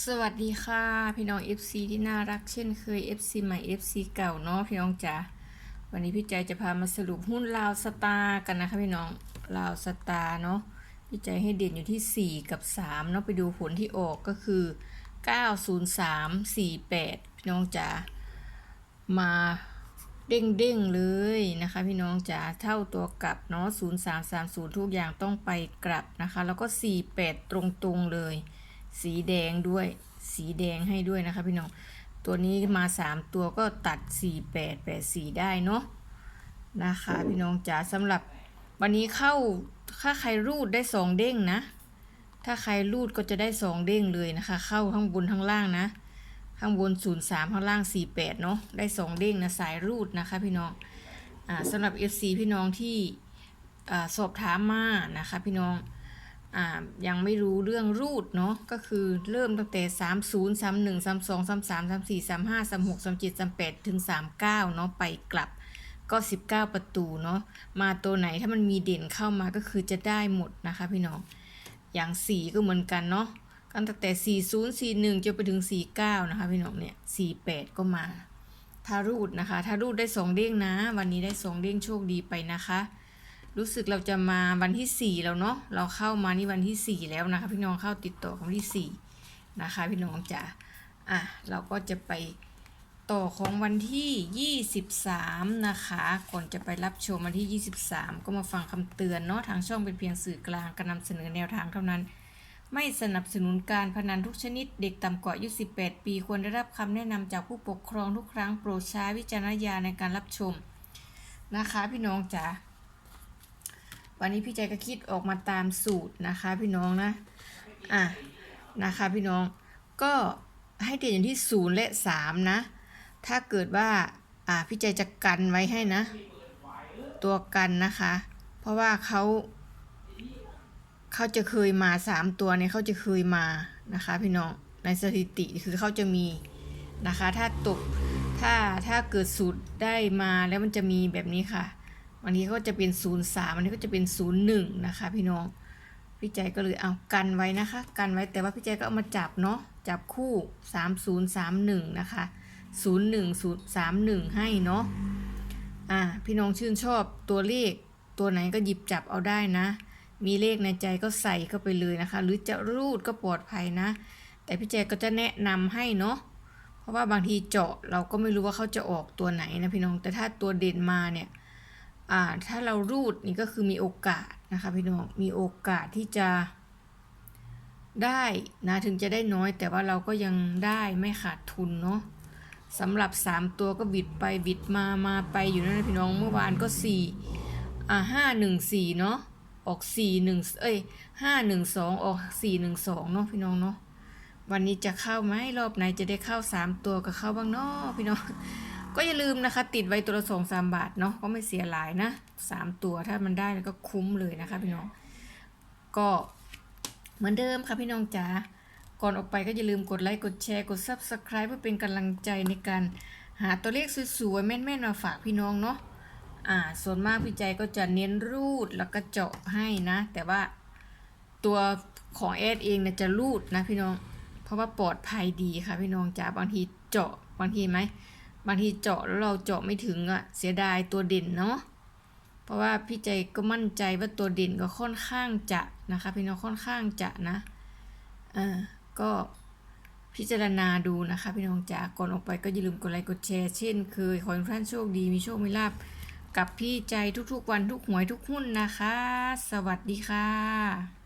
สวัสดีค่ะ พี่น้อง FC ที่น่ารักเช่นเคย FC ใหม่ FC เก่าเนาะพี่น้องจ๋าวันนี้พี่ใจจะพามาสรุปหุ้นลาวสตาร์กันนะคะพี่น้องลาวสตาร์เนาะพี่ใจให้เด่นอยู่ที่ 4 กับ3เนาะไปดูผลที่ออกก็คือ 90348 พี่น้องจ๋ามาเด้งเด้งๆเลยนะคะ พี่น้องจ๋าเท่าตัวกลับเนาะ0330 ทุกอย่างต้องไปกลับนะคะ แล้วก็ 48 ตรงๆเลย สีแดงด้วย สีแดงให้ด้วยนะคะพี่น้อง ตัวนี้มาสามตัวก็ตัดสี่แปดแปดสี่ได้เนาะนะคะ พี่น้องจ๋าสำหรับวันนี้เข้าถ้าใครรูดได้สองเด้งนะ ถ้าใครรูดก็จะได้สองเด้งเลยนะคะ เข้าข้างบนข้างล่างนะ ข้างบนศูนย์สามข้างล่างสี่แปดเนาะ ได้สองเด้งนะสายรูดนะคะพี่น้อง อ่าสำหรับ FC พี่น้องที่อ่าสอบถามมานะคะพี่น้องอ่า ยังไม่รู้เรื่องรูดเนาะก็คือเริ่มตั้งแต่ 3 0 3 1 3 2 3 3 3 4 3 5 3 6 3 7 3 8 ถึง 39 เนาะไปกลับก็ 19 ประตูเนาะมาตัวไหนถ้ามันมีเด่นเข้ามาก็คือจะได้หมดนะคะพี่น้อง อย่าง4ก็เหมือนกันเนาะกันตั้งแต่ 40 41จนไปถึง 49 นะคะพี่น้องเนี่ย48 ก็มา ถ้ารูดนะคะ ถ้ารูดได้ 2 เด้งนะ วันนี้ได้ 2 เด้งโชคดีไปนะคะ รู้สึกเราจะมาวันที่ 4 แล้วเนาะเราเข้ามานี่วันที่ 4 แล้วนะคะ พี่น้องเข้าติดต่อของวันที่4นะคะ พี่น้องจ๋าอะเราก็จะไปต่อของวันที่ 23 นะคะ ก่อนจะไปรับชมวันที่ 23 ก็มาฟังคำเตือนเนาะทางช่องเป็นเพียงสื่อกลางการนำเสนอแนวทางเท่านั้น ไม่สนับสนุนการพนันทุกชนิดเด็กต่ำกว่าอายุ 18 ปีควรได้รับคำแนะนำจากผู้ปกครองทุกครั้งโปรดใช้วิจารณญาณในการรับชมนะคะ พี่น้องจ๋า วันนี้พี่ใจก็คิดออกมาตามสูตรนะคะ พี่น้องนะ อะนะคะพี่น้อง ก็ให้เด่นอยู่ที่ศูนย์และสามนะ ถ้าเกิดว่า อ่าพี่ใจจะกันไว้ให้นะ ตัวกันนะคะ เพราะว่าเขาเขาจะเคยมาสามตัวเนี่ยเขาจะเคยมานะคะ พี่น้องในสถิติคือเขาจะมีนะคะ ถ้าตกถ้าถ้าเกิดสูตรได้มาแล้วมันจะมีแบบนี้ค่ะ วันนี้ก็จะเป็น 0 3วันนี้ก็จะเป็น 0 1 นะคะ พี่น้อง พี่ใจก็เลยเอากันไว้นะคะ กันไว้แต่ว่าพี่ใจก็เอามาจับเนาะ จับคู่ 3 0 3 1 นะคะ 0 1 0 3 1 ให้เนาะ อ่า พี่น้องชื่นชอบตัวเลขตัวไหนก็หยิบจับเอาได้นะ มีเลขในใจก็ใส่เข้าไปเลยนะคะ หรือจะรูดก็ปลอดภัยนะ แต่พี่แจก็จะแนะนำให้เนาะเพราะว่าบางทีเจาะเราก็ไม่รู้ว่าเขาจะออกตัวไหนนะพี่น้อง แต่ถ้าตัวเด่นมาเนี่ย ถ้าเรารูดนี่ก็คือมีโอกาสนะคะพี่น้อง มีโอกาสที่จะได้นะถึงจะได้น้อย แต่ว่าเราก็ยังได้ไม่ขาดทุนเนาะสำหรับ 3 ตัวก็บิดไปบิดมามาไปอยู่นั่นนะพี่น้องเมื่อวานก็4อ่าห้าหนึ่งสี่เนาะออกสี่หนึ่งเอ้ยห้าหนึ่งสองออกสี่หนึ่งสองเนาะพี่น้องเนาะวันนี้จะเข้าไหมรอบไหนจะได้เข้าสามตัวก็เข้าบ้างเนาะพี่น้อง ก็อย่าลืมนะคะ ติดไว้ตัวละสองสามบาทเนาะก็ไม่เสียหลายนะสามตัวถ้ามันได้ก็คุ้มเลยนะคะพี่น้อง ก็เหมือนเดิมค่ะพี่น้องจ๋าก่อนออกไปก็อย่าลืมกดไลค์กดแชร์กด Subscribe เพื่อเป็นกำลังใจในการหาตัวเลขสวยๆแม่นๆมาฝากพี่น้องเนาะอ่าส่วนมากพี่ใจก็จะเน้นรูดแล้วก็เจาะให้นะ แต่ว่าตัวของแอดเองเนี่ยจะรูดนะพี่น้อง เพราะว่าปลอดภัยดีค่ะพี่น้องจ๋าบางทีเจาะบางทีไหม บางทีเจาะแล้วเราเจาะไม่ถึงอะ่ะเสียดายตัวเด่นเนาะเพราะว่าพี่ใจก็มั่นใจว่าตัวเด่นก็ค่อนข้างจะนะคะพี่น้องค่อนข้างจะนะอ่าก็พิจารณาดูนะคะ พี่น้องจ๋าก่อนออกไปก็อย่าลืมกดไลค์กดแชร์เช่นเคยขอให้ท่านโชคดีมีโชคมีลาบกับพี่ใจทุกๆวันทุกหวยทุกหุ้นนะคะ สวัสดีค่ะ